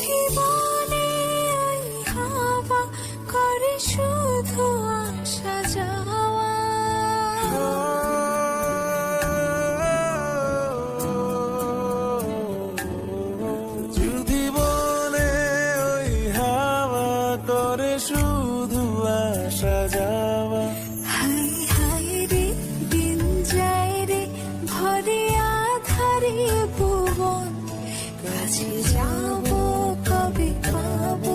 ওই হাওয়া করে শুধু আসা যাওয়া। যদি বলে ওই হাওয়া করে শুধু আসা যাওয়া। হাই হাই রে দিন যায় রে ভরে আধারে ভুবন। কাছে যাব কবে পাবো